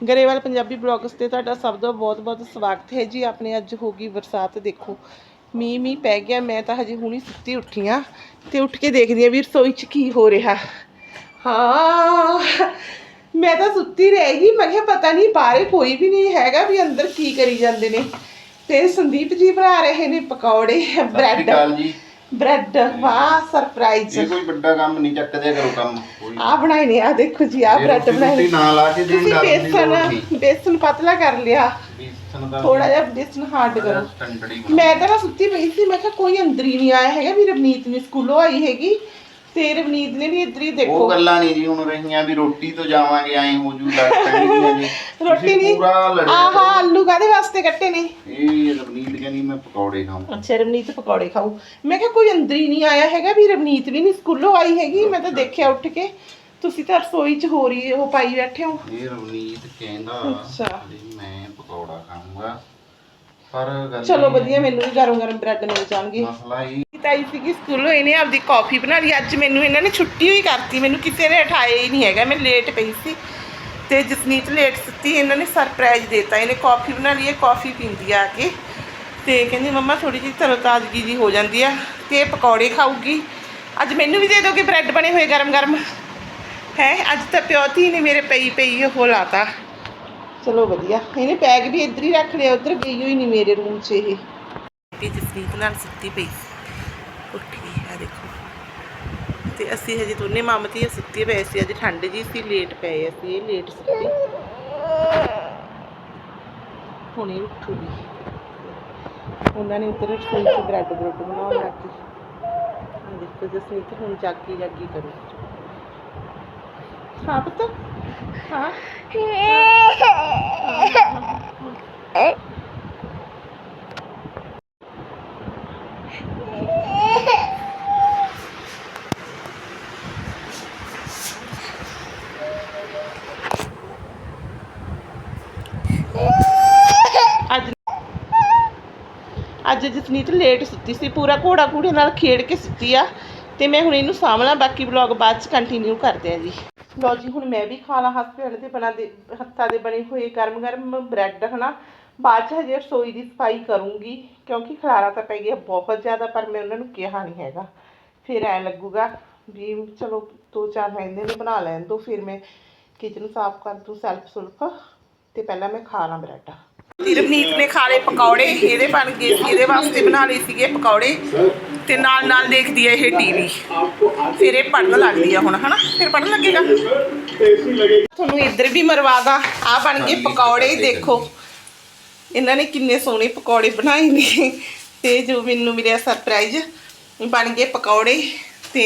Grewal Punjabi blogs ਤੇ ਤੁਹਾਡਾ ਸਭ ਦਾ ਬਹੁਤ-ਬਹੁਤ ਸਵਾਗਤ ਹੈ ਜੀ। ਆਪਣੇ ਅੱਜ ਹੋ ਗਈ ਬਰਸਾਤ ਦੇਖੋ। ਮੀਂਹ ਮੀਂਹ ਪੈ ਗਿਆ ਮੈਂ ਤਾਂ ਹਜੇ ਹੁਣੀ ਸੁੱਤੀ ਉੱਠੀ ਆ ਤੇ ਉੱਠ ਕੇ ਦੇਖਦੀ ਆ ਵੀ ਰਸੋਈ 'ਚ ਕੀ ਹੋ ਰਿਹਾ। ਹਾਂ ਮੈਂ ਤਾਂ ਸੁੱਤੀ ਰਹਿ ਗਈ ਮੈਂ ਕਿਹਾ ਪਤਾ ਨਹੀਂ ਬਾਹਰੇ ਕੋਈ ਵੀ ਨਹੀਂ ਹੈਗਾ ਵੀ ਅੰਦਰ ਕੀ ਕਰੀ ਜਾਂਦੇ ਨੇ। ਤੇ ਸੰਦੀਪ ਜੀ ਬਣਾ ਰਹੇ ਨੇ ਪਕੌੜੇ ਬ੍ਰੈਡ। ਜੀ। ਬ੍ਰੈਡ ਵਾਹ ਸਰਪ੍ਰਾਈਜ਼ ਇਹ ਕੋਈ ਵੱਡਾ ਕੰਮ ਨਹੀਂ ਚੱਕਦੇ ਕਰੋ ਕੰਮ ਕੋਈ ਆ ਬਣਾਏ ਨੇ ਆ ਦੇਖੋ ਜੀ ਆ ਬ੍ਰੈਡ ਰੋਟੀ ਬਣਾਏ ਰੂਟੀ ਨਾ ਲਾ ਕੇ ਦੇਣ ਤੁਸੀਂ ਦਾ ਬੇਸਨ ਬੇਸਨ ਪਤਲਾ ਕਰ ਲਿਆ। ਥੋੜਾ ਜਿਹਾ ਬੇਸਨ ਹਾਰਡ ਕਰੋ। ਮੈਂ ਤਾਂ ਸੁੱਤੀ ਪਈ ਸੀ ਮੈਂ ਕਿਹਾ ਕੋਈ ਅੰਦਰ ਹੀ ਨਹੀਂ ਆਇਆ ਹੈਗਾ ਵੀ ਰਵਨੀਤ ਨੇ ਸਕੂਲੋਂ ਆਈ ਹੈਗੀ। ਤੇ ਰਵਨੀਤ ਨੇ ਵੀ ਇੱਧਰ ਹੀ ਉਹ ਦੇਖੋ ਗੱਲਾਂ ਨਹੀਂ ਜੀ ਹੁਣ ਰਹੀਆਂ ਵੀ ਰੋਟੀ ਤੋਂ ਜਾਵਾਂਗੇ ਐ ਹੋ ਜੂ ਪੈਣਗੀਆਂ ਜੀ। ਰੋਟੀ ਤੁਸੀਂ ਨਹੀਂ। ਪੂਰਾ ਲੜਿਆ ਆਹਾ ਕਰੋ। ਆਲੂ ਕਾਦੇ ਵਾਸਤੇ ਕੱਟੇ ਨੇ? ਇਹ ਰਵਨੀਤ ਕਹਿੰਦੀ ਮੈਂ ਪਕੌੜੇ ਖਾਵਾਂ ਅੱਛਾ ਰਵਨੀਤ ਪਕੌੜੇ ਖਾਊ। ਮੈਂ ਕਿਹਾ ਕੋਈ ਅੰਦਰ ਹੀ ਨਹੀਂ ਆਇਆ ਹੈਗਾ ਵੀ ਰਵਨੀਤ ਵੀ ਨਹੀਂ ਸਕੂਲੋਂ ਆਈ ਹੈਗੀ। ਮੈਂ ਤਾਂ ਦੇਖਿਆ ਉੱਠ ਕੇ। ਤੁਸੀਂ ਤਾਂ ਰਸੋਈ 'ਚ ਹੋ ਰਹੀ ਉਹ ਪਾਈ ਬੈਠੇ ਹੋ। ਇਹ ਰਵਨੀਤ ਕਹਿੰਦਾ ਅੱਛਾ। ਵੀ ਮੈਂ ਪਕੌੜਾ ਖਾਵਾਂਗਾ ਪਰ ਗੱਲ ਚਲੋ ਵਧੀਆ ਮੈਨੂੰ ਵੀ ਗਰਮ ਗਰਮ ਬ੍ਰੈਡ ਮਿਲ ਜਾਣਗੇ। ਮਸਲਾ ਇਹ ਤਾਈ ਸੀਗੀ ਸਕੂਲੋਂ ਇਹਨੇ ਆਪਦੀ ਕਾਫੀ ਬਣਾ ਲਈ। ਅੱਜ ਮੈਨੂੰ ਇਹਨਾਂ ਨੇ ਛੁੱਟੀ ਹੋਈ ਕਰਤੀ। ਮੈਨੂੰ ਕਿਸੇ ਨੇ ਉਠਾਇਆ ਹੀ ਨਹੀਂ ਹੈਗਾ। ਮੈਂ ਲੇਟ ਪਈ ਸੀ ਤੇ ਜਸਨੀਤ ਲੇਟ ਸੁੱਤੀ। ਇਹਨਾਂ ਨੇ ਸਰਪ੍ਰਾਈਜ਼ ਦਿੱਤਾ। ਇਹਨੇ ਕਾਫੀ ਬਣਾ ਲਈ। ਹੈ ਕਾਫੀ ਪੀਂਦੀ ਆ ਕੇ। ਤੇ ਕਹਿੰਦੀ ਮੰਮਾ ਥੋੜੀ ਜਿਹੀ ਤਰੋਤਾਜ਼ਗੀ ਜੀ ਹੋ ਜਾਂਦੀ ਆ। ਤੇ ਪਕੌੜੇ ਖਾਊਗੀ। ਅੱਜ ਮੈਨੂੰ ਵੀ ਦੇ ਦੋਗੇ ਬ੍ਰੈਡ ਬਣੇ ਹੋਏ ਗਰਮ ਗਰਮ? ਹੈ? ਅੱਜ ਤਾਂ ਪਿਓਤੀ ਨੇ ਮੇਰੇ ਪਈ ਪਈ ਉਹ ਲਾਤਾ। ਚਲੋ ਵਧੀਆ। ਇਹਨੇ ਬੈਗ ਵੀ ਇੱਧਰ ਹੀ ਰੱਖ ਲਿਆ ਉੱਧਰ ਗਈ ਹੋਈ ਨਹੀਂ ਮੇਰੇ ਰੂਮ 'ਚ ਇਹ। ਤੇ ਜਸਨੀਤ ਨਾਲ ਸੁੱਤੀ ਪਈ। ਉੱਠੀ ਆ ਦੇਖੋ। ਤੇ ਅਸੀਂ ਹਜੇ ਦੋਨੇ ਮਾਮਤੀ ਸੁੱਤੇ ਪਏ ਸੀ ਅੱਜ ਠੰਡ ਜੀ ਸੀ ਲੇਟ ਪਏ ਅਸੀਂ ਇਹ ਲੇਟ ਸੁੱਤੀ। ਹੁਣੇ ਉੱਠੂਗੀ ਉਹਨਾਂ ਨੇ ਉੱਧਰ ਰਸੋਈ 'ਚ ਬ੍ਰੈਡ ਬਰੋਡ ਬਣਾਉਣ ਲੱਗ। ਦੇਖੋ ਜਸਨੀਤ ਹੁਣ ਜਾਗੀ ਜਾਗੀ ਕਰੂ ਹਾਂ ਪੁੱਤ ਹਾਂ ਅੱਜ ਅੱਜ ਜਸਨੀਤ ਲੇਟ ਸੁੱਤੀ ਸੀ, ਪੂਰਾ ਘੋੜਾ ਘੂੜੇ ਨਾਲ ਖੇਡ ਕੇ ਸੁੱਤੀ ਆ ਤੇ ਮੈਂ ਹੁਣ ਇਹਨੂੰ ਸਾਂਭਲਾਂ, ਬਾਕੀ ਵਲੌਗ ਬਾਅਦ ਚ ਕੰਟੀਨਿਊ ਕਰਦੇ ਆ ਜੀ। ਲਓ ਜੀ, ਹੁਣ ਮੈਂ ਵੀ ਖਾ ਲਾ ਹਸਬੈਂਡ ਦੇ ਬਣਾ ਦੇ, ਹੱਥਾਂ ਦੇ ਬਣੇ ਹੋਏ ਗਰਮ ਗਰਮ ਬ੍ਰੈਡ, ਹਨਾ? ਬਾਅਦ ਚ ਹਜੇ ਰਸੋਈ ਦੀ ਸਫ਼ਾਈ ਕਰੂੰਗੀ, ਕਿਉਂਕਿ ਖਲਾਰਾ ਤਾਂ ਪੈ ਗਿਆ ਬਹੁਤ ਜ਼ਿਆਦਾ, ਪਰ ਮੈਂ ਉਹਨਾਂ ਨੂੰ ਕਿਹਾ ਨਹੀਂ ਹੈਗਾ। ਫਿਰ ਐ ਲੱਗੂਗਾ ਵੀ ਚਲੋ, ਦੋ ਚਾਰ ਮਹੀਨੇ ਨੇ ਬਣਾ ਲੈਣ ਦੋ, ਫਿਰ ਮੈਂ ਕਿਚਨ ਸਾਫ਼ ਕਰ ਦੂੰ ਸੈਲਫ ਸੁਲਫ ਤੇ ਪਹਿਲਾਂ ਮੈਂ ਖਾ ਲਾਂ ਬ੍ਰੈਡ। ਰਵਨੀਤ ਨੇ ਖਾ ਲਏ ਪਕੌੜੇ, ਇਹਦੇ ਬਣ ਗਏ ਸੀ, ਇਹਦੇ ਵਾਸਤੇ ਬਣਾ ਲਏ ਸੀਗੇ ਪਕੌੜੇ ਤੇ ਨਾਲ ਨਾਲ ਦੇਖਦੀ ਹੈ ਇਹ ਟੀਵੀ। ਫਿਰ ਇਹ ਪੜਨ ਲੱਗਦੀ ਆ ਹੁਣ, ਹਨਾ? ਫਿਰ ਪੜਨ ਲੱਗੇਗਾ। ਤੁਹਾਨੂੰ ਇੱਧਰ ਵੀ ਮਰਵਾ ਦਾਂ। ਆ ਬਣ ਗਏ ਪਕੌੜੇ, ਦੇਖੋ। ਇਹਨਾਂ ਨੇ ਕਿੰਨੇ ਸੋਹਣੇ ਪਕੌੜੇ ਬਣਾਏ ਨੇ। ਤੇ ਜੋ ਮੈਨੂੰ ਮਿਲਿਆ ਸਰਪ੍ਰਾਈਜ਼ ਬਣ ਗਏ ਪਕੌੜੇ। ਤੇ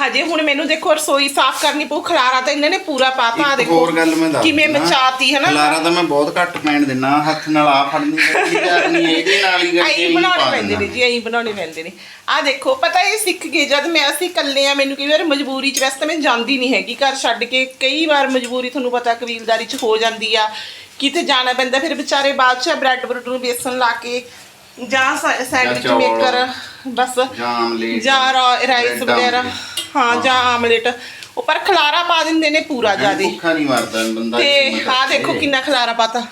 ਹਜੇ ਹੁਣ ਮੈਨੂੰ ਦੇਖੋ ਰਸੋਈ ਸਾਫ਼ ਕਰਨੀ ਪਊ ਖਲਾਰਾ ਤਾਂ ਇਹਨਾਂ ਨੇ ਪੂਰਾ ਪਾਤਾ ਆ ਇੱਕ ਦੇਖੋ ਹੋਰ ਗੱਲ ਮੈਂ ਦੱਸ ਕਿਵੇਂ ਦਿੰਦਾ। ਮਚਾਤੀ ਹਨਾ ਖਲਾਰਾ ਤਾਂ ਮੈਂ ਬਹੁਤ ਘੱਟ ਪੈਣ ਦਿੰਨਾ ਹੱਥ ਨਾਲ ਆ ਫੜਨੀ ਪੈਂਦੀ ਕਰਨੀ ਇਹਦੇ ਨਾਲ ਹੀ ਕਰਕੇ ਹੀ ਬਣਾਉਣੇ ਪਾ ਪੈਂਦੇ ਨੇ। ਜੀ ਐਂ ਬਣਾਉਣੇ ਪੈਂਦੇ ਨੇ ਆ ਦੇਖੋ ਪਤਾ ਇਹ ਸਿੱਖ ਗਏ ਜਦ ਮੈਂ ਅਸੀਂ ਇਕੱਲੇ ਆ ਮੈਨੂੰ ਕਈ ਵਾਰ ਮਜਬੂਰੀ ਚ ਵੈਸੇ ਤਾਂ ਮੈਂ ਜਾਂਦੀ ਨਹੀਂ ਹੈਗੀ ਘਰ ਛੱਡ ਕੇ ਕਈ ਵਾਰ ਮਜਬੂਰੀ ਤੁਹਾਨੂੰ ਪਤਾ ਕਬੀਲਦਾਰੀ ਚ ਹੋ ਜਾਂਦੀ ਆ ਕਿਤੇ ਜਾਣਾ ਪੈਂਦਾ ਫਿਰ ਵਿਚਾਰੇ ਬਾਅਦ ਚ ਬ੍ਰੈਡ ਬਰੂਡ ਨੂੰ ਬੇਸਨ ਲਾ ਕੇ ਜਾਂ ਸੈਂਡਵਿਚ ਚੌਲ। ਮੇਕਰ ਬਸ। ਜਾਂ ਆਮਲੇਟ ਜਾਂ ਰਾ- ਰਾਈਸ ਬ੍ਰੈਡ ਵਗੈਰਾ। ਆਮਲੇਟ। ਹਾਂ। ਜਾਂ ਆਮਲੇਟ। ਉੱਪਰ ਖਲਾਰਾ ਪਾ ਦਿੰਦੇ ਨੇ ਪੂਰਾ ਜਿਆਦੇ। ਭੁੱਖਾ ਨਹੀਂ ਮਰਦਾ ਬੰਦਾ ਤੇ ਕਰਕੇ। ਦੇਖੋ ਕਿੰਨਾ ਖਲਾਰਾ ਪਾਤਾ।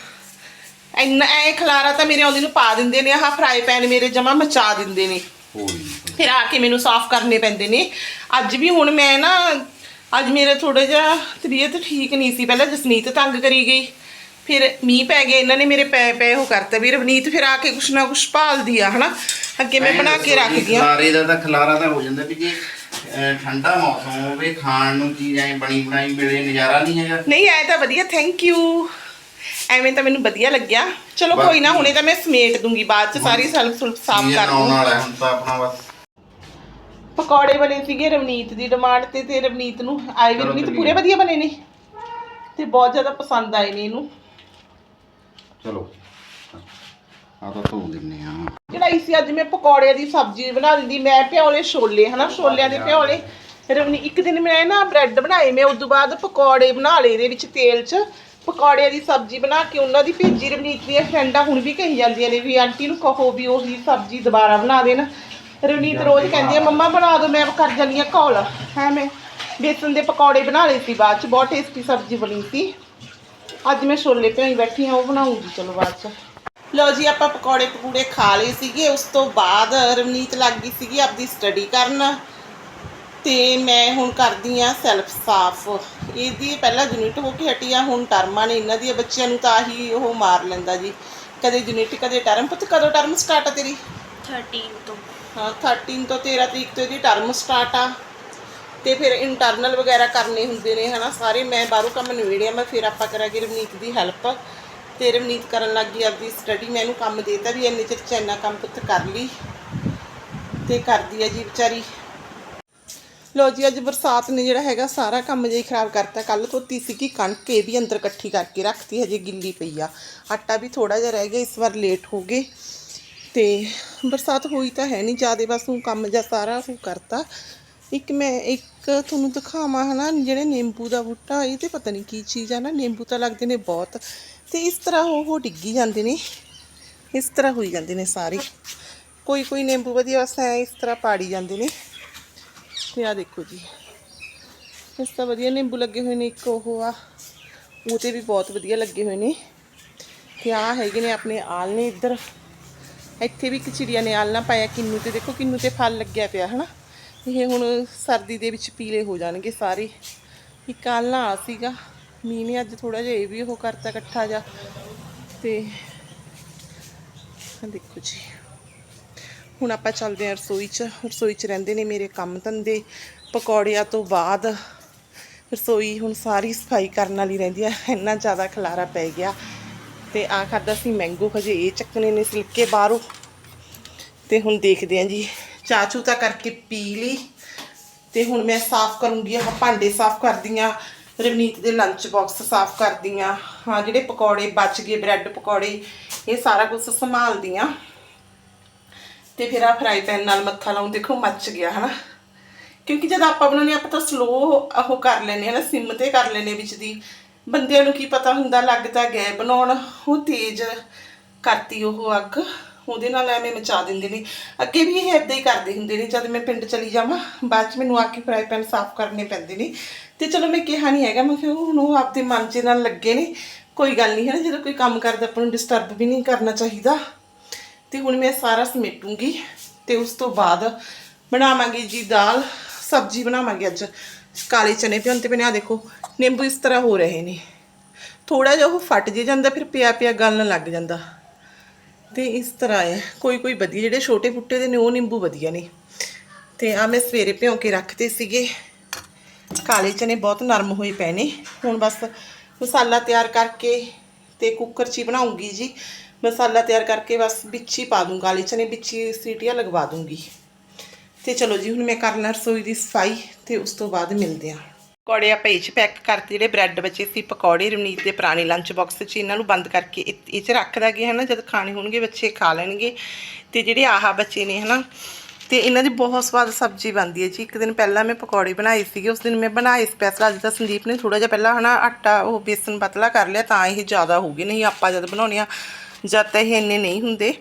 ਇੰਨਾ ਐ ਖਲਾਰਾ ਤਾਂ ਮੇਰੇ ਆਉਂਦੀ ਨੂੰ ਪਾ ਦਿੰਦੇ ਨੇ। ਆਹ ਫਰਾਈ ਪੈਨ ਮੇਰੇ ਜਮਾ ਮਚਾ ਦਿੰਦੇ ਨੇ। ਨੀ। ਫਿਰ ਆ ਕੇ ਮੈਨੂੰ ਸਾਫ਼ ਕਰਨੇ ਪੈਂਦੇ ਨੇ। ਅੱਜ ਵੀ ਹੁਣ ਮੈਂ ਨਾ ਅੱਜ ਮੇਰੇ ਥੋੜਾ ਜਿਹਾ ਤਬੀਅਤ ਠੀਕ ਨਹੀਂ ਸੀ। ਪਹਿਲਾਂ ਜਸਨੀਤ ਤੰਗ ਕਰੀ ਗਈ। ਫਿਰ ਮੀਂਹ ਪੈ ਗਿਆ ਇਹਨਾਂ ਨੇ ਮੇਰੇ ਪੈ ਪੈ ਉਹ ਕਰਤਾ ਵੀ ਰਵਨੀਤ ਫਿਰ ਆ ਕੇ ਕੁਛ ਨਾ ਕੁਛ ਭਾਲਦੀ ਆ ਹਨਾ? ਅੱਗੇ ਮੈਂ ਬਣਾ ਕੇ ਦੱਸੋ ਰੱਖ ਜੀ, ਦਿਆਂ ਖਲਾਰੇ ਦਾ ਤਾਂ ਖਲਾਰਾ ਤਾਂ ਹੋ ਜਾਂਦਾ ਵੀ ਜੇ ਅਹ, ਠੰਡਾ ਮੌਸਮ ਹੋਵੇ ਖਾਣ ਨੂੰ ਚੀਜ਼ ਐ ਬਣੀ ਬਣਾਈ ਮਿਲੇ ਨਜ਼ਾਰਾ ਨਹੀਂ ਹੈਗਾ। ਨਹੀਂ ਆਇਆ ਤਾਂ ਵਧੀਆ ਥੈਂਕ ਯੂ ਐਵੇਂ ਤਾਂ ਮੈਨੂੰ ਵਧੀਆ ਲੱਗਿਆ। ਚਲੋ ਕੋਈ ਨਾ ਹੁਣੇ ਤਾਂ ਮੈਂ ਸਮੇਟ ਦੂੰਗੀ ਬਾਅਦ ਚ ਸਾਰੀ ਸਲਫ ਸੁਲਫ ਸਾਫ਼ ਕਰ ਆਉਣ ਦੂੰ ਵਾਲਾ ਹੁਣ ਤਾਂ ਆਪਣਾ ਬਸ। ਪਕੌੜੇ ਬਣੇ ਸੀਗੇ ਰਵਨੀਤ ਦੀ ਡਿਮਾਂਡ ਤੇ ਤੇ ਰਵਨੀਤ ਨੂੰ। ਆਏ ਵੀ ਚਲੋ ਰਵਨੀਤ। ਪੂਰੇ ਵਧੀਆ ਬਣੇ ਨੇ। ਤੇ ਬਹੁਤ ਜ਼ਿਆਦਾ ਪਸੰਦ ਆਏ ਨੇ ਇਹਨੂੰ। ਚਲੋ। ਆ ਤਾਂ ਧੋ ਦਿੰਨੇ ਆ। ਚੜਾਈ ਸੀ, ਅੱਜ ਮੈਂ ਪਕੌੜੇ ਦੀ ਸਬਜ਼ੀ ਬਣਾ ਦਿੰਦੀ। ਮੈਂ ਪਿਓਲੇ ਛੋਲੇ, ਹਨਾ? ਛੋਲਿਆਂ ਦੇ ਪਿਓਲੇ। ਰਵਨੀ ਇੱਕ ਦਿਨ ਮੈਂ ਨਾ ਬ੍ਰੈਡ ਬਣਾਏ। ਮੈਂ ਉਸ ਤੋਂ ਬਾਅਦ ਪਕੌੜੇ ਬਣਾ ਲਏ ਇਹਦੇ ਵਿੱਚ ਤੇਲ 'ਚ। ਪਕੌੜਿਆਂ ਦੀ ਸਬਜ਼ੀ ਬਣਾ ਕੇ ਉਹਨਾਂ ਦੀ ਭੇਜੀ ਰਵਨੀਤ ਦੀਆਂ ਫਰੈਂਡਾਂ। ਹੁਣ ਵੀ ਕਹੀ ਜਾਂਦੀਆਂ ਨੇ ਵੀ, ਆਂਟੀ ਨੂੰ ਕਹੋ ਵੀ ਉਹੀ ਸਬਜ਼ੀ ਦੁਬਾਰਾ ਬਣਾ ਦੇਣ। ਰਵਨੀਤ ਰੋਜ਼ ਕਹਿੰਦੀ ਆ, ਮੰਮਾ, ਬਣਾ ਦਿਓ ਮੈਂ ਕਰ ਜਾਂਦੀ ਆ ਘੋਲ। ਹੈ ਮੈਂ। ਬੇਸਨ ਦੇ ਪਕੌੜੇ ਬਣਾ ਲਏ ਸੀ ਬਾਅਦ ਚ। ਬਹੁਤ ਟੇਸਟੀ ਸਬਜ਼ੀ ਬਣੀ ਸੀ। ਅੱਜ ਮੈਂ ਛੋਲੇ ਭਿਓਈ ਬੈਠੀ ਹਾਂ ਉਹ ਬਣਾਉਂਗੀ ਚਲੋ ਬਾਅਦ ਚ। ਲਓ ਜੀ ਆਪਾਂ ਪਕੌੜੇ ਪਕੂੜੇ ਖਾ ਲਏ ਸੀਗੇ ਉਸ ਤੋਂ ਬਾਅਦ ਰਵਨੀਤ ਲੱਗ ਗਈ ਸੀਗੀ ਆਪਦੀ ਸਟੱਡੀ ਕਰਨ। ਤੇ ਮੈਂ ਹੁਣ ਕਰਦੀ ਆ ਸੈਲਫ ਸਾਫ਼। ਇਹਦੀ ਪਹਿਲਾਂ ਯੂਨਿਟ ਹੋ ਕੇ ਹਟੀ ਆ ਹੁਣ ਟਰਮਾਂ ਨੇ ਇਹਨਾਂ ਦੀਆਂ ਬੱਚਿਆਂ ਨੂੰ ਤਾਂ ਆਹੀ ਉਹ ਮਾਰ ਲੈਂਦਾ ਜੀ। ਕਦੇ ਯੂਨਿਟ ਕਦੇ ਟਰਮ। ਪੁੱਤ ਕਦੋਂ ਟਰਮ ਸਟਾਰਟ ਆ ਤੇਰੀ? 13 ਤੋਂ। ਹਾਂ 13 ਤੋਂ 13 ਤਰੀਕ ਤੋਂ ਇਹਦੀ ਟਰਮ ਸਟਾਰਟ ਆ। ਤੇ ਫਿਰ ਇੰਟਰਨਲ ਵਗੈਰਾ ਕਰਨੇ ਹੁੰਦੇ ਨੇ, ਹਨਾ, ਸਾਰੇ ਮੈਂ ਬਾਹਰੋਂ ਕੰਮ ਨਿਬੇੜਿਆ, ਮੈਂ ਫਿਰ ਆਪਾਂ ਕਰਾਂਗੇ ਰਵਨੀਤ ਦੀ ਹੈਲਪ ਤੇ ਰਵਨੀਤ ਕਰਨ ਲੱਗ ਗਈ ਆਪਦੀ ਸਟੱਡੀ ਮੈਨੂੰ ਇਹਨੂੰ ਕੰਮ ਦੇਤਾ ਵੀ ਇੰਨੇ ਚਿਰ ਚ ਇੰਨਾ ਕੰਮ ਪੁੱਤ ਕਰ ਲਈ। ਤੇ ਕਰਦੀ ਆ ਜੀ ਵਿਚਾਰੀ। ਲੋ ਜੀ, ਅੱਜ ਬਰਸਾਤ ਨੇ ਜਿਹੜਾ ਹੈਗਾ ਸਾਰਾ ਕੰਮ ਜਿਹਾ ਖਰਾਬ ਕਰਤਾ ਕੱਲ ਧੋਤੀ ਸੀਗੀ ਕਣਕ, ਇਹ ਵੀ ਅੰਦਰ ਇਕੱਠੀ ਕਰਕੇ ਰੱਖਤੀ, ਹਜੇ ਗਿੱਲੀ ਪਈ ਆ। ਆਟਾ ਵੀ ਥੋੜਾ ਜਿਹਾ ਰਹਿ ਗਿਆ, ਇਸ ਵਾਰ ਲੇਟ ਹੋ ਗਏ। ਤੇ ਬਰਸਾਤ ਹੋਈ ਤਾਂ ਹੈ ਨਹੀਂ ਜਿਆਦੇ ਬਸ ਉਹ ਕੰਮ ਜਿਹਾ ਸਾਰਾ ਉਹ ਕਰਤਾ। ਇੱਕ ਮੈਂ ਇੱਕ ਤੁਹਾਨੂੰ ਦਿਖਾਵਾਂ ਹਨਾ, ਜਿਹੜੇ ਨਿੰਬੂ ਦਾ ਬੂਟਾ, ਇਹ ਤੇ ਪਤਾ ਨਹੀਂ ਕੀ ਚੀਜ਼ ਆ ਨਾ, ਨਿੰਬੂ ਤਾਂ ਲੱਗਦੇ ਨੇ ਬਹੁਤ। ਤੇ ਇਸ ਤਰ੍ਹਾਂ ਉਹ ਉਹ ਡਿੱਗੀ ਜਾਂਦੇ ਨੇ। ਇਸ ਤਰ੍ਹਾਂ ਹੋਈ ਜਾਂਦੇ ਨੇ ਸਾਰੇ। ਕੋਈ ਕੋਈ ਨਿੰਬੂ ਵਧੀਆ ਬਸ ਐ ਇਸ ਤਰ੍ਹਾਂ ਪਾੜੀ ਜਾਂਦੇ ਨੇ। ਤੇ ਆ ਦੇਖੋ ਜੀ। ਇਸ ਤਰ੍ਹਾਂ ਵਧੀਆ ਨਿੰਬੂ ਲੱਗੇ ਹੋਏ ਨੇ, ਇੱਕ ਉਹ ਆ। ਉਹ ਤੇ ਵੀ ਬਹੁਤ ਵਧੀਆ ਲੱਗੇ ਹੋਏ ਨੇ। ਤੇ ਆ ਹੈਗੇ ਨੇ ਆਪਣੇ ਆਲ ਇੱਧਰ। ਇੱਥੇ ਵੀ ਇੱਕ ਚਿੜੀਆ ਨੇ ਆਲਣਾ ਪਾਇਆ, ਕਿੰਨੂ ਤੇ ਦੇਖੋ ਕਿੰਨੂ ਤੇ ਫਲ ਲੱਗਿਆ ਪਿਆ, ਹਨਾ। ਇਹ ਹੁਣ ਸਰਦੀ ਦੇ ਵਿੱਚ ਪੀਲੇ ਹੋ ਜਾਣਗੇ ਸਾਰੇ। ਇੱਕ ਆਲਣਾ ਆ ਸੀਗਾ। ਮੀਂਹ ਨੇ ਅੱਜ ਥੋੜਾ ਜਿਹਾ ਇਹ ਵੀ ਉਹ ਕਰਤਾ ਇਕੱਠਾ ਜਾ ਤੇ ਦੇਖੋ ਜੀ। ਹੁਣ ਆਪਾਂ ਚੱਲਦੇ ਹਾਂ ਰਸੋਈ 'ਚ। ਰਸੋਈ 'ਚ ਰਹਿੰਦੇ ਨੇ ਮੇਰੇ ਕੰਮ ਧੰਦੇ। ਪਕੌੜਿਆਂ ਤੋਂ ਬਾਅਦ ਰਸੋਈ ਹੁਣ ਸਾਰੀ ਸਫ਼ਾਈ ਕਰਨ ਵਾਲੀ ਰਹਿੰਦੀ ਆ। ਇੰਨਾ ਜ਼ਿਆਦਾ ਖਲਾਰਾ ਪੈ ਗਿਆ। ਤੇ ਆ ਖਾਦਾ ਸੀ ਮੈਂਗੋ। ਹਜੇ ਇਹ ਚੱਕਣੇ ਨੇ ਸਿਲਕੇ ਬਾਹਰੋਂ। ਤੇ ਹੁਣ ਦੇਖਦੇ ਆਂ ਜੀ। ਚਾਚੂ ਤਾਂ ਕਰਕੇ ਪੀ ਲਈ। ਤੇ ਹੁਣ ਮੈਂ ਸਾਫ਼ ਕਰੂੰਗੀ ਆਹ ਭਾਂਡੇ ਸਾਫ਼ ਕਰਦੀ ਕਰਦੀਆਂ ਰਵਨੀਤ ਦੇ ਲੰਚ ਬਾਕਸ ਸਾਫ਼ ਕਰਦੀਆਂ ਹਾਂ ਜਿਹੜੇ ਪਕੌੜੇ ਬਚ ਗਏ ਬ੍ਰੈਡ ਪਕੌੜੇ ਇਹ ਸਾਰਾ ਕੁਝ ਸੰਭਾਲਦੀਆਂ ਤੇ ਫਿਰ ਆ ਫਰਾਈ ਪੈਨ ਨਾਲ ਮੱਥਾ ਲਾਉਂ ਦੇਖੋ ਮੱਚ ਗਿਆ ਹਨਾ? ਕਿਉਂਕਿ ਜਦ ਆਪਾਂ ਬਣਾਉਂਦੇ ਹਾਂ, ਆਪਾਂ ਤਾਂ ਸਲੋ ਉਹ ਕਰ ਲੈਨੇ ਹਨਾ? ਸਿਮ ਤੇ ਕਰ ਲੈਨੇ ਵਿੱਚ ਦੀ। ਬੰਦਿਆਂ ਨੂੰ ਕੀ ਪਤਾ ਹੁੰਦਾ ਲੱਗਦਾ ਗਏ ਬਣਾਉਣ। ਉਹ ਤੇਜ਼ ਕਰਤੀ ਉਹ ਅੱਗ। ਉਹਦੇ ਨਾਲ ਐਵੇਂ ਮਚਾ ਦਿੰਦੇ ਨੇ। ਅੱਗੇ ਵੀ ਇਹ ਏਦਾਂ ਹੀ ਕਰਦੇ ਹੁੰਦੇ ਨੇ, ਜਦ ਮੈਂ ਪਿੰਡ ਚਲੀ ਜਾਵਾਂ, ਬਾਅਦ ਚ ਮੈਨੂੰ ਆ ਕੇ ਫਰਾਈ ਪੈਨ ਸਾਫ਼ ਕਰਨੇ ਪੈਂਦੇ ਨੇ। ਤੇ ਚਲੋ ਮੈਂ ਕਿਹਾ ਨਹੀਂ ਹੈਗਾ, ਮੈਂ ਕਿਹਾ ਹੁਣ ਉਹ ਆਪਦੇ ਮਨ 'ਚ ਨਾਲ ਲੱਗੇ ਨੇ। ਕੋਈ ਗੱਲ ਨਹੀਂ ਹੈ ਨਾ ਜਦੋਂ ਕੋਈ ਕੰਮ ਕਰਦਾ, ਆਪਾਂ ਨੂੰ ਡਿਸਟਰਬ ਵੀ ਨਹੀਂ ਕਰਨਾ ਚਾਹੀਦਾ। ਤੇ ਹੁਣ ਮੈਂ ਸਾਰਾ ਸਮੇਟੂੰਗੀ ਤੇ ਉਸ ਤੋਂ ਬਾਅਦ ਬਣਾਵਾਂਗੇ ਜੀ ਦਾਲ, ਸਬਜ਼ੀ ਬਣਾਵਾਂਗੇ ਅੱਜ। ਕਾਲੇ ਚਨੇ ਭਿਉਂ ਤੇ ਬਣਾ ਦੇਖੋ, ਨਿੰਬੂ ਇਸ ਤਰ੍ਹਾਂ ਹੋ ਰਹੇ ਨੇ। ਥੋੜਾ ਜਿਹਾ ਉਹ ਫਟ ਜੇ ਜਾਂਦਾ, ਫਿਰ ਪਿਆ ਪਿਆ ਗਲਣ ਲੱਗ ਜਾਂਦਾ। ਤੇ ਇਸ ਤਰ੍ਹਾਂ ਹੈ। ਕੋਈ ਕੋਈ ਵਧੀਆ, ਜਿਹੜੇ ਛੋਟੇ ਬੁੱਟੇ ਦੇ ਨੇ, ਉਹ ਨਿੰਬੂ ਵਧੀਆ ਨੇ। ਤੇ ਆ ਮੈਂ ਸਵੇਰੇ ਭਿਉਂ ਕੇ ਰੱਖਦੇ ਸੀਗੇ। ਕਾਲੇ ਚਨੇ ਬਹੁਤ ਨਰਮ ਹੋਏ ਪਏ ਨੇ। ਹੁਣ ਬਸ ਮਸਾਲਾ ਤਿਆਰ ਕਰਕੇ ਤੇ ਕੁੱਕਰ 'ਚ ਹੀ ਬਣਾਉਂਗੀ ਜੀ। ਮਸਾਲਾ ਤਿਆਰ ਕਰਕੇ ਬਸ ਵਿੱਚ ਹੀ ਪਾ ਦੂੰ। ਕਾਲੇ ਚਨੇ ਵਿੱਚ ਹੀ ਸੀਟੀਆਂ ਲਗਵਾ ਦੂੰਗੀ। ਤੇ ਚਲੋ ਜੀ, ਹੁਣ ਮੈਂ ਕਰ ਲਾਂ ਰਸੋਈ ਦੀ ਸਫ਼ਾਈ ਤੇ ਉਸ ਤੋਂ ਬਾਅਦ ਮਿਲਦੇ ਹਾਂ ਪਕੌੜੇ ਆਪਾਂ ਇਹ 'ਚ ਪੈਕ ਕਰਤੇ ਜਿਹੜੇ ਬ੍ਰੈਡ ਬਚੇ ਸੀ, ਪਕੌੜੇ ਰਵਨੀਤ ਦੇ ਪੁਰਾਣੇ ਲੰਚ ਬਾਕਸ 'ਚ ਇਹਨਾਂ ਨੂੰ ਬੰਦ ਕਰਕੇ ਇਹ ਇਹ 'ਚ ਰੱਖ ਦਾਂਗੇ ਹਨਾ, ਜਦ ਖਾਣੇ ਹੋਣਗੇ ਬੱਚੇ ਖਾ ਲੈਣਗੇ। ਤੇ ਜਿਹੜੇ ਆਹਾ ਬੱਚੇ ਨੇ ਹਨਾ, ਤੇ ਇਹਨਾਂ ਦੀ ਬਹੁਤ ਸਵਾਦ ਸਬਜ਼ੀ ਬਣਦੀ ਹੈ ਜੀ। ਇੱਕ ਦਿਨ ਪਹਿਲਾਂ ਮੈਂ ਪਕੌੜੇ ਬਣਾਏ ਸੀਗੇ, ਉਸ ਦਿਨ ਮੈਂ ਬਣਾਏ ਸਪੈਸ਼ਲ ਅੱਜ ਤਾਂ ਸੰਦੀਪ ਨੇ ਥੋੜਾ ਜਿਹਾ ਪਹਿਲਾਂ ਹਨਾ ਆਟਾ, ਉਹ ਬੇਸਨ ਪਤਲਾ ਕਰ ਲਿਆ, ਤਾਂ ਇਹ ਜ਼ਿਆਦਾ ਹੋ ਗਏ। ਨਹੀਂ, ਆਪਾਂ ਜਦ ਬਣਾਉਣੇ ਆ ਜਦ ਤਾਂ ਇਹ ਇੰਨੇ ਨਹੀਂ ਹੁੰਦੇ।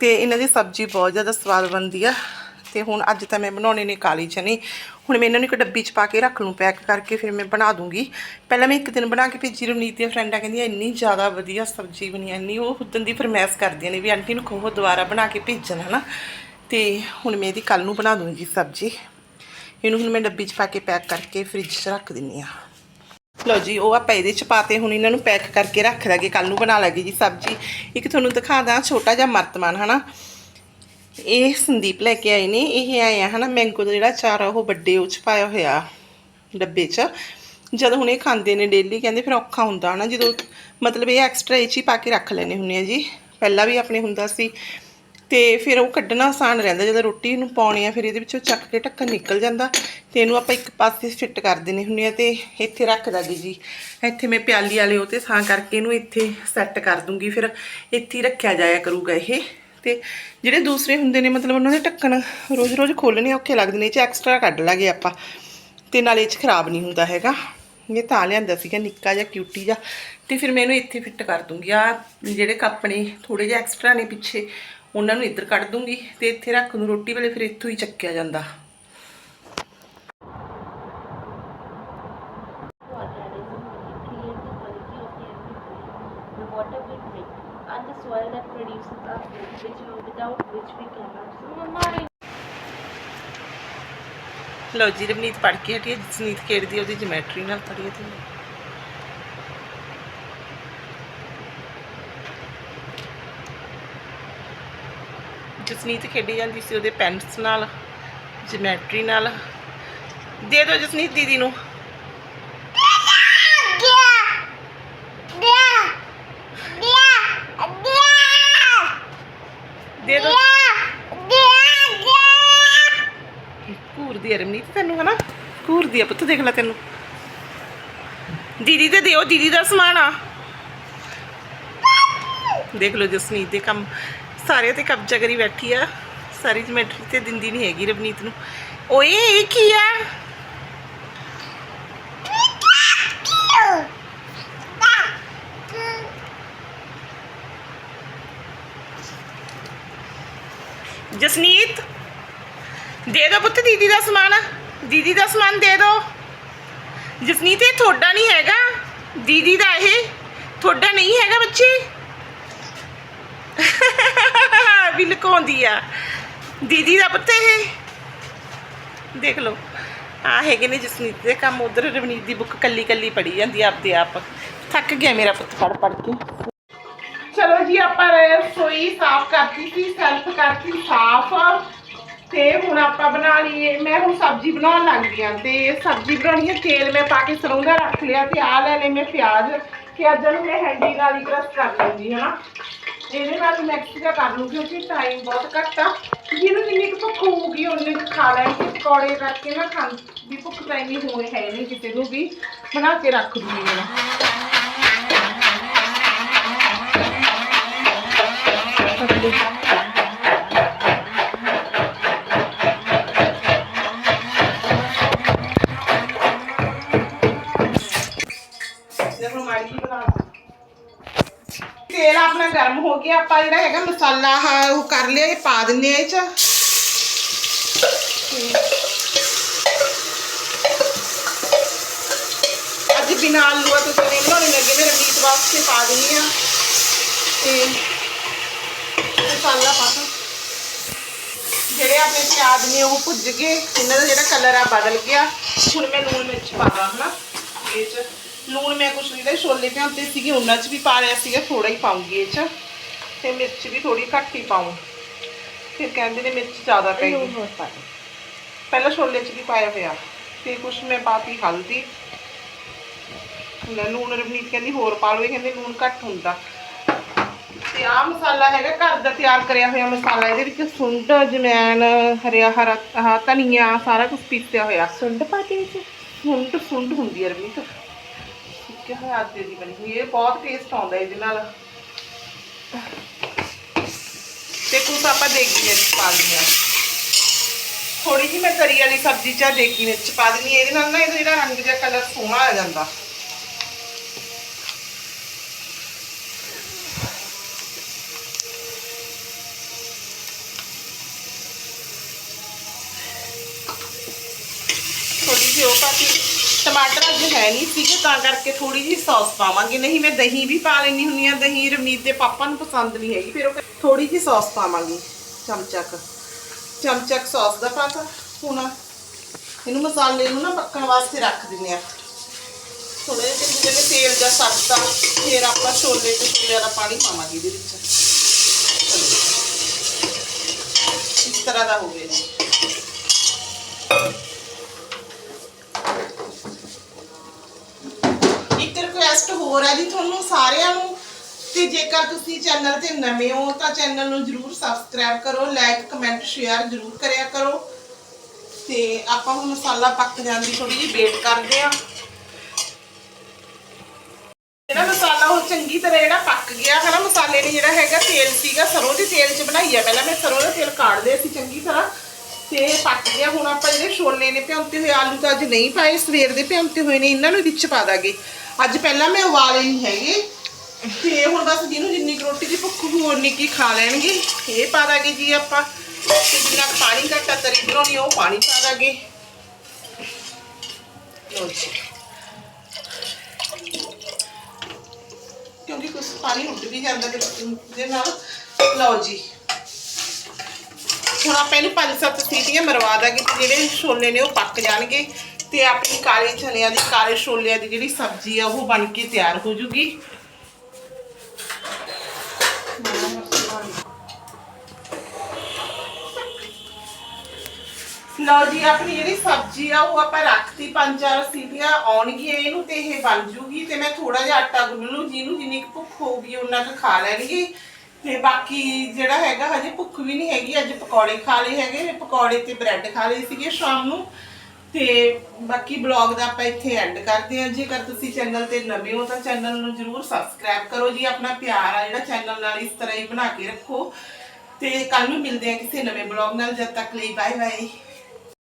ਤੇ ਇਹਨਾਂ ਦੀ ਸਬਜ਼ੀ ਬਹੁਤ ਜ਼ਿਆਦਾ ਸਵਾਦ ਬਣਦੀ ਆ। ਤੇ ਹੁਣ ਅੱਜ ਤਾਂ ਮੈਂ ਬਣਾਉਣੇ ਨੇ ਕਾਲੀ ਚਨੇ। ਹੁਣ ਮੈਂ ਇਹਨਾਂ ਨੂੰ ਇੱਕ ਡੱਬੀ 'ਚ ਪਾ ਕੇ ਰੱਖ ਲੂੰ ਪੈਕ ਕਰਕੇ ਫਿਰ ਮੈਂ ਬਣਾ ਦੂੰਗੀ। ਪਹਿਲਾਂ ਮੈਂ ਇੱਕ ਦਿਨ ਬਣਾ ਕੇ ਭੇਜੀ ਰਵਨੀਤ ਦੀਆਂ ਫਰੈਂਡਾਂ ਕਹਿੰਦੀਆਂ ਇੰਨੀ ਜ਼ਿਆਦਾ ਵਧੀਆ ਸਬਜ਼ੀ ਬਣੀ ਆ, ਇੰਨੀ ਉਹ ਉਦੋਂ ਦੀ ਫਰਮੈਸ਼ ਕਰਦੀਆਂ ਨੇ ਵੀ ਆਂਟੀ ਨੂੰ ਕਹੋ ਦੁਬਾਰਾ ਬਣਾ ਕੇ ਭੇਜਣ ਹਨਾ। ਤੇ ਹੁਣ ਮੈਂ ਇਹਦੀ ਕੱਲ ਨੂੰ ਬਣਾ ਦੂੰਗੀ ਸਬਜ਼ੀ। ਇਹਨੂੰ ਹੁਣ ਮੈਂ ਡੱਬੀ 'ਚ ਪਾ ਕੇ ਪੈਕ ਕਰਕੇ ਫ੍ਰਿਜ 'ਚ ਰੱਖ ਦਿੰਨੀ ਆ। ਲਓ ਜੀ ਉਹ ਆਪਾਂ ਇਹਦੇ 'ਚ ਪਾਤੇ ਹੁਣ ਇਹਨਾਂ ਨੂੰ ਪੈਕ ਕਰਕੇ ਰੱਖ ਦਾਂਗੇ ਕੱਲ ਨੂੰ ਬਣਾ ਲਾਂਗੇ ਜੀ ਸਬਜ਼ੀ। ਇੱਕ ਤੁਹਾਨੂੰ ਦਿਖਾਦਾ ਛੋਟਾ ਜਿਹਾ ਮਰਤਮਾਨ ਹਨਾ। ਇਹ ਸੰਦੀਪ ਲੈ ਕੇ ਆਏ ਨੇ, ਇਹ ਆਏ ਆ ਹਨਾ ਮੈਂਗੋ ਦਾ ਜਿਹੜਾ ਚਾਰ ਆ, ਉਹ ਵੱਡੇ ਉਹ ਚ ਪਾਇਆ ਹੋਇਆ ਡੱਬੇ 'ਚ। ਜਦ ਹੁਣ ਇਹ ਖਾਂਦੇ ਨੇ ਡੇਲੀ ਕਹਿੰਦੇ ਫਿਰ ਔਖਾ ਹੁੰਦਾ ਹਨਾ, ਜਦੋਂ ਮਤਲਬ ਇਹ ਐਕਸਟਰਾ ਇਹ 'ਚ ਹੀ ਪਾ ਕੇ ਰੱਖ ਲੈਣੇ ਹੁੰਦੇ ਆ ਜੀ। ਪਹਿਲਾਂ ਵੀ ਆਪਣੇ ਹੁੰਦਾ ਸੀ, ਤੇ ਫਿਰ ਉਹ ਕੱਢਣਾ ਆਸਾਨ ਰਹਿੰਦਾ, ਜਦੋਂ ਰੋਟੀ ਨੂੰ ਪਾਉਣੀ ਆ, ਫਿਰ ਇਹਦੇ ਵਿੱਚੋਂ ਚੱਕ ਕੇ ਢੱਕਣ ਨਿਕਲ ਜਾਂਦਾ, ਤੇ ਇਹਨੂੰ ਆਪਾਂ ਇੱਕ ਪਾਸੇ ਫਿੱਟ ਕਰ ਦਿੰਨੇ ਹੁੰਦੇ ਆ ਤੇ ਇੱਥੇ ਰੱਖ ਦਾਂਗੇ ਜੀ। ਇੱਥੇ ਮੈਂ ਪਿਆਲੀ ਵਾਲੇ ਉਹ ਤੇ ਸਾਂ ਕਰਕੇ ਇਹਨੂੰ ਇੱਥੇ ਸੈੱਟ ਕਰ ਦੂੰਗੀ, ਫਿਰ ਇੱਥੇ ਹੀ ਰੱਖਿਆ ਜਾਇਆ ਕਰੂਗਾ ਇਹ। ਤੇ ਜਿਹੜੇ ਦੂਸਰੇ ਹੁੰਦੇ ਨੇ, ਮਤਲਬ ਉਹਨਾਂ ਦੇ ਢੱਕਣ ਰੋਜ਼-ਰੋਜ਼ ਖੋਲਣੇ ਔਖੇ ਲੱਗਦੇ ਨੇ, ਇਹ ਚ ਐਕਸਟਰਾ ਕੱਢ ਲਾਂਗੇ ਆਪਾਂ। ਤੇ ਨਾਲ ਇਹ ਚ ਖਰਾਬ ਨਹੀਂ ਹੁੰਦਾ ਹੈਗਾ। ਇਹ ਤਾਂ ਲਿਆਂਦਾ ਸੀਗਾ ਨਿੱਕਾ ਜਿਹਾ ਕਿਊਟੀ ਜਿਹਾ। ਤੇ ਫਿਰ ਮੈਂ ਇਹਨੂੰ ਇੱਥੇ ਫਿੱਟ ਕਰ ਦੂੰਗੀ। ਆ ਜਿਹੜੇ ਕੱਪ ਨੇ ਥੋੜੇ ਜਿਹਾ ਐਕਸਟਰਾ ਨੇ ਪਿੱਛੇ, ਉਹਨਾਂ ਨੂੰ ਇੱਧਰ ਕੱਢ ਦੂੰਗੀ। ਤੇ ਇੱਥੇ ਰੱਖ ਦੂੰ, ਰੋਟੀ ਵੇਲੇ ਫਿਰ ਇੱਥੋਂ ਹੀ ਚੱਕਿਆ ਜਾਂਦਾ। Drink, the soil that produces our food, which without which we cannot. So, Mama, ਲਓ ਜੀ ਰਵਨੀਤ ਪੜ੍ਹ ਕੇ ਹਟੀ ਹੈ ਜਸਨੀਤ ਖੇਡਦੀ ਹੈ ਉਹਦੀ ਜਿਓਮੈਟਰੀ ਨਾਲ ਪੜ੍ਹੀ ਤੇ। ਜਸਨੀਤ ਖੇਡੀ ਜਾਂਦੀ ਸੀ ਉਹਦੇ ਪੈਨਸ ਨਾਲ ਜਿਓਮੈਟਰੀ ਨਾਲ। ਦੇ ਦਿਓ ਜਸਨੀਤ ਦੀਦੀ ਨੂੰ। ਦੇ ਦਿਓ ਘੂਰਦੀ ਆ ਰਮਨੀਤ ਤੈਨੂੰ, ਹਨਾ? ਘੂਰਦੀ ਆ ਪੁੱਤ, ਦੇਖ ਲੈ ਤੈਨੂੰ। ਦੀਦੀ ਤੇ ਦਿਓ, ਦੀਦੀ ਦਾ ਸਮਾਨ ਆ। ਦੇਖ ਲਓ ਜਸਨੀਤ ਦੇ ਕੰਮ। ਸਾਰੇ ਤੇ ਕਬਜ਼ਾ ਕਰੀ ਬੈਠੀ ਆ। ਸਾਰੀ ਜਿਮੈਟਰੀ ਤੇ ਦਿੰਦੀ ਨਹੀਂ ਹੈਗੀ ਰਵਨੀਤ ਨੂੰ। ਓਏ, ਇਹ ਕੀ ਆ ਜਸਨੀਤ ਦੇ ਦੋ ਪੁੱਤ ਦੀਦੀ ਦਾ ਸਮਾਨ ਦੀਦੀ ਦਾ ਸਮਾਨ ਦੇ ਦੋ। ਜਸਨੀਤ, ਇਹ ਤੁਹਾਡਾ ਨਹੀਂ ਹੈਗਾ। ਦੀਦੀ ਦਾ ਇਹ। ਤੁਹਾਡਾ ਨਹੀਂ ਹੈਗਾ ਬੱਚੇ। ਵੀ ਲੁਕਾਉਂਦੀ ਆ। ਦੀਦੀ ਦਾ ਪੁੱਤ ਇਹ। ਦੇਖ ਲਓ। ਆ ਹੈਗੇ ਨੇ ਜਸਨੀਤ ਦੇ ਕੰਮ। ਉਧਰ ਰਵਨੀਤ ਦੀ ਬੁੱਕ ਕੱਲੀ ਕੱਲੀ ਪੜੀ ਜਾਂਦੀ ਆਪਦੇ ਆਪ। ਥੱਕ ਗਿਆ ਮੇਰਾ ਪੁੱਤ ਪੜ ਪੜ ਕੇ। ਚਲੋ ਜੀ, ਆਪਾਂ ਰਸੋਈ ਸਾਫ਼ ਕਰਤੀ ਸੀ ਸੈਲਫ ਕਰਤੀ ਸਾਫ਼। ਤੇ ਹੁਣ ਆਪਾਂ ਬਣਾ ਲਈਏ। ਮੈਂ ਹੁਣ ਸਬਜ਼ੀ ਬਣਾਉਣ ਲੱਗ ਗਈ ਆਂ ਤੇ ਸਬਜ਼ੀ ਬਣਾਉਣੀ ਹੈ, ਤੇਲ ਮੈਂ ਪਾ ਕੇ ਸਰੋਂ ਦਾ ਰੱਖ ਲਿਆ ਤੇ ਆ ਲੈ ਲੈ ਮੈਂ ਪਿਆਜ਼ ਪਿਆਜ਼ਾਂ ਨੂੰ ਮੈਂ ਹੈਂਡੀ ਨਾਲ ਹੀ ਕ੍ਰਸ਼ ਕਰ ਲੂੰਗੀ ਹਨਾ ਇਹਦੇ ਨਾਲ ਮਿਕਸ ਜਿਹਾ ਕਰ ਲੂੰ ਕਿਉਂਕਿ ਟਾਈਮ ਬਹੁਤ ਘੱਟ ਆ। ਜਿਹਨੂੰ ਜਿੰਨੀ ਕੁ ਭੁੱਖ ਹੋਊਗੀ ਉਹਨੇ ਕੁ ਖਾ ਲੈਣਗੇ ਪਕੌੜੇ ਕਰਕੇ ਨਾ ਖਾਣ ਦੀ ਭੁੱਖ ਤਾਂ ਇੰਨੀ ਹੋਏ ਹੈ ਨਹੀਂ ਕਿਸੇ ਨੂੰ ਵੀ। ਬਣਾ ਕੇ ਰੱਖ ਦੂੰਗੀ ਮੈਂ ਹੋ ਗਿਆ, ਆਪਾਂ ਜਿਹੜਾ ਹੈਗਾ ਮਸਾਲਾ ਆਹ ਉਹ ਕਰ ਲਿਆ, ਇਹ ਪਾ ਦਿੰਨੇ ਆ ਇਹ ਚ। ਅੱਜ ਬਿਨਾਂ ਆਲੂਆ ਤੋਂ ਚਨੇ ਬਣਾਉਣੇ ਲੱਗੇ ਮੇਰੇ ਮੀਟ ਵਾਸਤੇ ਪਾ ਦਿੰਨੀ ਆ ਤੇ ਮਸਾਲਾ ਪਾ ਤਾ ਜਿਹੜੇ ਆਪਣੇ ਪਿਆਜ਼ ਨੇ, ਉਹ ਭੁੱਜ ਗਏ, ਇਹਨਾਂ ਦਾ ਜਿਹੜਾ ਕਲਰ ਆ, ਬਦਲ ਗਿਆ। ਹੁਣ ਮੈਂ ਲੂਣ ਮਿਰਚ ਪਾਵਾਂ ਹਨਾ, ਇਹ ਚ। ਲੂਣ ਮੈਂ ਕੁਛ ਨਹੀਂ ਦੇ ਛੋਲੇ ਭਿਉਂਤੇ ਸੀਗੇ, ਉਹਨਾਂ ਚ ਵੀ ਪਾ ਲਿਆ ਸੀਗਾ ਥੋੜਾ ਹੀ ਪਾਉਂਗੀ ਇਹ ਚ। ਤੇ ਮਿਰਚ ਵੀ ਥੋੜੀ ਘੱਟ ਹੀ ਪਾਉਂ ਫਿਰ ਕਹਿੰਦੇ ਨੇ ਮਿਰਚ ਜ਼ਿਆਦਾ ਪਏਗੀ। lube ਹੋਰ ਪਾ ਦਿਓ। ਪਹਿਲਾਂ ਛੋਲੇ ਚ ਵੀ ਪਾਇਆ ਹੋਇਆ। ਤੇ ਕੁਛ ਮੈਂ ਪਾਤੀ ਹਲਦੀ। ਲੈ ਲੂਣ ਰਵਨੀਤ ਕਹਿੰਦੀ ਹੋਰ ਪਾ ਲਓ ਇਹ ਕਹਿੰਦੇ ਲੂਣ ਘੱਟ ਹੁੰਦਾ। ਤੇ ਆਹ ਮਸਾਲਾ ਹੈਗਾ ਘਰ ਦਾ ਤਿਆਰ ਕਰਿਆ ਹੋਇਆ ਮਸਾਲਾ ਇਹਦੇ ਵਿੱਚ ਸੁੰਡ ਜਮੈਨ ਹਰਿਆ ਹਰਾ ਆਹ ਧਨੀਆ ਸਾਰਾ ਕੁਝ ਪੀਸਿਆ ਹੋਇਆ। ਸੁੰਡ ਪਾ ਦੇ ਵਿੱਚ? ਸੁੰਡ ਸੁੰਡ ਹੁੰਦੀ ਹੈ ਰਵਨੀਤ। ਸੁੱਕੇ ਹੋਏ ਆਟੇ ਦੀ ਬਣੀ ਹੋਈ ਇਹ ਬਹੁਤ ਟੇਸਟ ਆਉਂਦਾ ਇਹਦੇ ਨਾਲ। ਤੇ ਕੁਝ ਆਪਾਂ ਦੇਗੀ ਮਿਰਚ ਪਾ ਦਿੰਦੇ ਹਾਂ ਥੋੜੀ ਜਿਹੀ ਮੈਂ ਤਰੀ ਵਾਲੀ ਸਬਜ਼ੀ ਚ ਦੇਗੀ ਮਿਰਚ ਪਾ ਦਿੰਦੀ ਹਾਂ। ਇਹਦੇ ਨਾਲ ਨਾ ਇਹਦਾ ਜਿਹੜਾ ਰੰਗ ਜਿਹਾ ਕਲਰ ਸੋਹਣਾ ਆ ਜਾਂਦਾ ਥੋੜੀ ਜਿਹੀ ਉਹ ਪਾਤੀ ਟਮਾਟਰ ਅੱਜ ਹੈ ਨਹੀਂ ਸੀਗੇ ਤਾਂ ਕਰਕੇ ਥੋੜੀ ਜਿਹੀ ਸੌਸ ਪਾਵਾਂਗੇ। ਨਹੀਂ, ਮੈਂ ਦਹੀਂ ਵੀ ਪਾ ਲੈਣੀ ਹੁੰਦੀ ਆ ਦਹੀਂ ਰਵਨੀਤ ਦੇ ਪਾਪਾ ਨੂੰ ਪਸੰਦ ਨਹੀਂ ਹੈਗੀ, ਫਿਰ ਉਹ ਥੋੜੀ ਜਿਹੀ ਸੌਸ ਪਾਵਾਂਗੀ ਚਮਚਾ ਕੁ ਸੌਸ ਦਾ ਪਾਤਾ। ਹੁਣ ਇਹਨੂੰ ਮਸਾਲੇ ਨੂੰ ਨਾ ਪੱਕਣ ਵਾਸਤੇ ਰੱਖ ਦਿੰਦੇ ਆ ਥੋੜੇ ਜਿਹੇ ਜਿਹੜੇ ਤੇਲ ਜਾਂ ਸੱਤਾ ਫਿਰ ਆਪਾਂ ਛੋਲੇ ਤੇ ਛੋਲੇ ਦਾ ਪਾਣੀ ਪਾਵਾਂਗੇ ਇਹਦੇ ਵਿੱਚ। ਚਲੋ। ਇਸ ਤਰ੍ਹਾਂ ਦਾ ਹੋ ਗਿਆ ਜੀ ਇੱਕ ਰਿਕੁਐਸਟ ਹੋਰ ਹੈ ਜੀ ਤੁਹਾਨੂੰ ਸਾਰਿਆਂ ਨੂੰ। ਤੇ ਜੇਕਰ ਤੁਸੀਂ ਚੈਨਲ ਤੇ ਨਵੇਂ ਹੋ, ਤਾਂ ਚੈਨਲ ਨੂੰ ਜਰੂਰ ਸਬਸਕ੍ਰਾਈਬ ਕਰੋ ਲਾਈਕ ਕਮੈਂਟ ਸ਼ੇਅਰ ਜਰੂਰ ਕਰਿਆ ਕਰੋ। ਤੇ ਆਪਾਂ ਹੁਣ ਮਸਾਲਾ ਪੱਕ ਜਾਣ ਦੀ ਥੋੜੀ ਜਿਹੀ ਵੇਟ ਕਰਦੇ ਆ ਜਿਹੜਾ ਮਸਾਲਾ ਉਹ ਚੰਗੀ ਤਰ੍ਹਾਂ ਜਿਹੜਾ ਪੱਕ ਗਿਆ ਹੈ ਨਾ ਮਸਾਲੇ ਨੇ ਜਿਹੜਾ ਹੈਗਾ ਤੇਲ ਸੀਗਾ, ਸਰੋਂ ਦੇ ਤੇਲ 'ਚ ਬਣਾਈ ਆ। ਪਹਿਲਾਂ ਮੈਂ ਸਰੋਂ ਦਾ ਤੇਲ ਕਾੜਦੇ ਸੀ ਚੰਗੀ ਤਰ੍ਹਾਂ, ਤੇ ਪੱਕ ਗਿਆ। ਹੁਣ ਆਪਾਂ ਜਿਹੜੇ ਛੋਲੇ ਨੇ ਭਿਉਂਤੇ ਹੋਏ, ਆਲੂ ਤਾਂ ਅੱਜ ਨਹੀਂ ਪਾਏ, ਸਵੇਰ ਦੇ ਭਿਉਂਤੇ ਹੋਏ ਨੇ, ਇਹਨਾਂ ਨੂੰ ਵਿੱਚ ਪਾ ਦਾਂਗੇ। ਅੱਜ ਪਹਿਲਾਂ ਮੈਂ ਉਬਾਲੇ ਨਹੀਂ ਹੈਗੇ। ਤੇ ਹੁਣ ਬਸ ਜਿਹਨੂੰ ਜਿੰਨੀ ਕੁ ਰੋਟੀ ਦੀ ਭੁੱਖ ਹੋਊ ਉਨੀ ਕੀ ਖਾ ਲੈਣਗੇ। ਇਹ ਪਾ ਦਾਂਗੇ ਜੀ ਆਪਾਂ। ਤੇ ਜਿੰਨਾ ਕੁ ਪਾਣੀ ਘੱਟਾ ਤਰੀ ਬਣਾਉਣੀ, ਉਹ ਪਾਣੀ ਪਾ ਦਾਂਗੇ। ਲਓ ਜੀ। ਕਿਉਂਕਿ ਕੁਝ ਪਾਣੀ ਉੱਡ ਵੀ ਜਾਂਦਾ ਦੇ ਦੇ ਨਾਲ। ਲਓ ਜੀ। ਹੁਣ ਆਪਾਂ ਇਹਨੂੰ ਪੰਜ ਸੱਤ ਸੀਟੀਆਂ ਮਰਵਾ ਦਾਂਗੇ ਤੇ ਜਿਹੜੇ ਛੋਲੇ ਨੇ ਉਹ ਪੱਕ ਜਾਣਗੇ। ਤੇ ਆਪਣੀ ਕਾਲੇ ਚਨਿਆਂ ਦੀ, ਕਾਲੇ ਛੋਲਿਆਂ ਦੀ ਜਿਹੜੀ ਸਬਜ਼ੀ ਆ, ਉਹ ਬਣ ਕੇ ਤਿਆਰ ਹੋ ਜੂਗੀ। ਲਓ ਜੀ, ਆਪਣੀ ਜਿਹੜੀ ਸਬਜ਼ੀ ਆ, ਉਹ ਆਪਾਂ ਰੱਖਤੀ ਪੰਜ ਚਾਰ ਸੀਟੀਆਂ ਆਉਣਗੀਆਂ ਇਹਨੂੰ ਤੇ ਇਹ ਬਣ ਜੂਗੀ। ਤੇ ਮੈਂ ਥੋੜਾ ਜਿਹਾ ਆਟਾ ਗੁੰਨ ਲੂ ਜਿਹਨੂੰ ਜਿੰਨੀ ਕੁ ਭੁੱਖ ਹੋਊਗੀ ਉਹਨਾਂ ਕੁ ਖਾ ਲੈਣਗੇ। ਤੇ ਬਾਕੀ ਜਿਹੜਾ ਹੈਗਾ, ਹਜੇ ਭੁੱਖ ਵੀ ਨਹੀਂ ਹੈਗੀ, ਅੱਜ ਪਕੌੜੇ ਖਾ ਲਏ ਹੈਗੇ ਪਕੌੜੇ ਤੇ ਬ੍ਰੈਡ ਖਾ ਲਏ ਸੀਗੇ ਸ਼ਾਮ ਨੂੰ। ਤੇ ਬਾਕੀ ਬਲੌਗ ਦਾ ਆਪਾਂ ਇੱਥੇ ਐਂਡ ਕਰਦੇ ਹਾਂ ਜੇਕਰ ਤੁਸੀਂ ਚੈਨਲ ਤੇ ਨਵੇਂ ਹੋ ਤਾਂ ਚੈਨਲ ਨੂੰ ਜਰੂਰ ਸਬਸਕ੍ਰਾਈਬ ਕਰੋ ਜੀ। ਆਪਣਾ ਪਿਆਰ ਆ ਜਿਹੜਾ ਚੈਨਲ ਨਾਲ ਇਸ ਤਰ੍ਹਾਂ ਹੀ ਬਣਾ ਕੇ ਰੱਖੋ। ਤੇ ਕੱਲ ਨੂੰ ਮਿਲਦੇ ਹਾਂ ਕਿਸੇ ਨਵੇਂ ਬਲੌਗ ਨਾਲ। ਜਦ ਤੱਕ ਲਈ ਬਾਏ ਬਾਏ